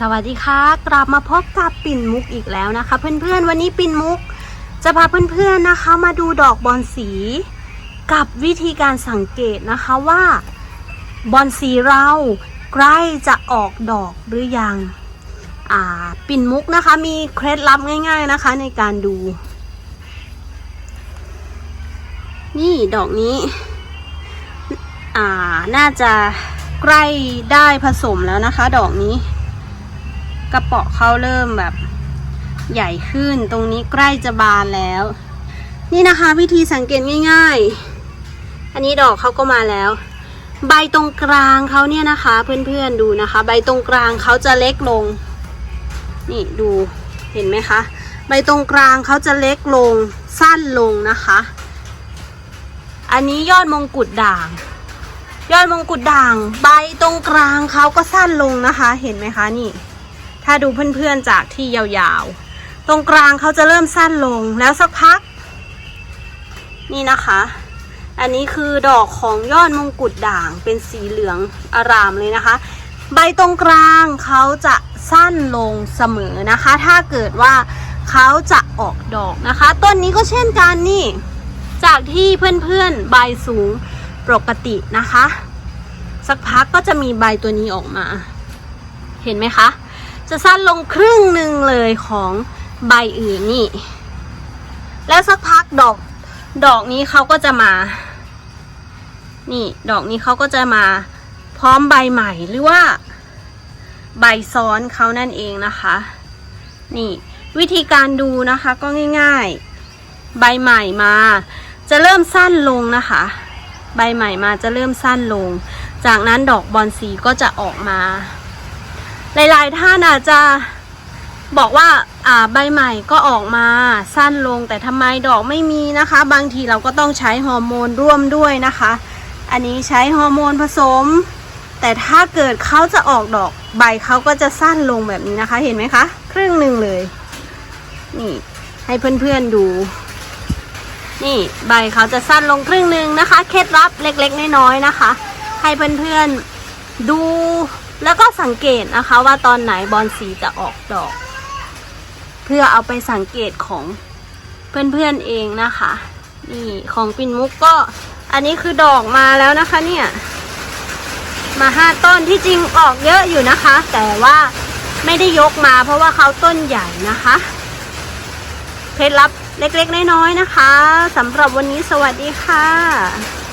สวัสดีค่ะ กลับมาพบกับปิ่นมุกอีกแล้วนะคะ เพื่อนๆ วันนี้ปิ่นมุก จะพาเพื่อนๆนะคะ มาดูดอกบอนสี กับวิธีการสังเกตนะคะว่า บอนสีเราใกล้จะออกดอกหรือยัง อ่า ปิ่นมุกนะคะ มีเคล็ดลับง่าย ๆนะคะ ในการดู นี่ดอกนี้ อ่า น่าจะใกล้ได้ผสมแล้วนะคะ ดอกนี้ กระเปาะเขาเริ่มแบบ ใหญ่ขึ้นตรงนี้ใกล้จะบานแล้ว นี่นะคะวิธีสังเกตง่าย ๆ อันนี้ดอกเขาก็มาแล้ว ใบตรงกลางเขาเนี่ยนะคะ เพื่อนๆดูนะคะ ใบตรงกลางเขาจะเล็กลง นี่ดูเห็นไหมคะ ใบตรงกลางเขาจะเล็กลงสั้นลงนะคะ อันนี้ยอดมงกุฎด่าง ยอดมงกุฎด่าง ใบตรงกลางเขาก็สั้นลงนะคะ เห็นไหมคะนี่ ถ้าดูเพื่อนๆจากที่ยาวๆ ตรงกลางเขาจะเริ่มสั้นลงแล้วสักพัก นี่นะคะ อันนี้คือดอกของยอดมงกุฎด่างเป็นสีเหลืองอารามเลยนะคะ ใบตรงกลางเขาจะสั้นลงเสมอนะคะ ถ้าเกิดว่าเขาจะออกดอกนะคะ ต้นนี้ก็เช่นกันนี่ จากที่เพื่อนๆใบสูงปกตินะคะ สักพักก็จะมีใบตัวนี้ออกมา เห็นไหมคะ จะสั้นลงครึ่งหนึ่งเลยของใบอื่นนี่ แล้วสักพักดอก ดอกนี้เขาก็จะมา นี่ดอกนี้เขาก็จะมาพร้อมใบใหม่หรือว่า ใบซ้อนเขานั่นเองนะคะ นี่วิธีการดูนะคะก็ง่าย ๆ ใบใหม่มา จะเริ่มสั้นลงนะคะ ใบใหม่มาจะเริ่มสั้นลง จากนั้นดอกบอนสีก็จะออกมา หลายๆท่านอาจจะบอกว่าอ่าใบใหม่ก็ออกมาสั้นลงแต่ทำไมดอกไม่มีนะคะ บางทีเราก็ต้องใช้ฮอร์โมนร่วมด้วยนะคะ อันนี้ใช้ฮอร์โมนผสม แต่ถ้าเกิดเขาจะออกดอกใบเขาก็จะสั้นลงแบบนี้นะคะ เห็นไหมคะ ครึ่งหนึ่งเลย นี่ให้เพื่อนๆดู นี่ใบเขาจะสั้นลงครึ่งหนึ่งนะคะ เคล็ดลับเล็กๆน้อยๆนะคะ ให้เพื่อนๆดู แล้วก็สังเกตนะคะว่าตอนไหนบอลสีจะออกดอก เพื่อเอาไปสังเกตของเพื่อนๆเองนะคะ นี่ของปิ่นมุกก็อันนี้คือดอกมาแล้วนะคะเนี่ยมาห้าต้นที่จริงออกเยอะอยู่นะคะ แต่ว่าไม่ได้ยกมาเพราะว่าเขาต้นใหญ่นะคะเคล็ดลับเล็กๆน้อยๆนะคะสำหรับวันนี้สวัสดีค่ะ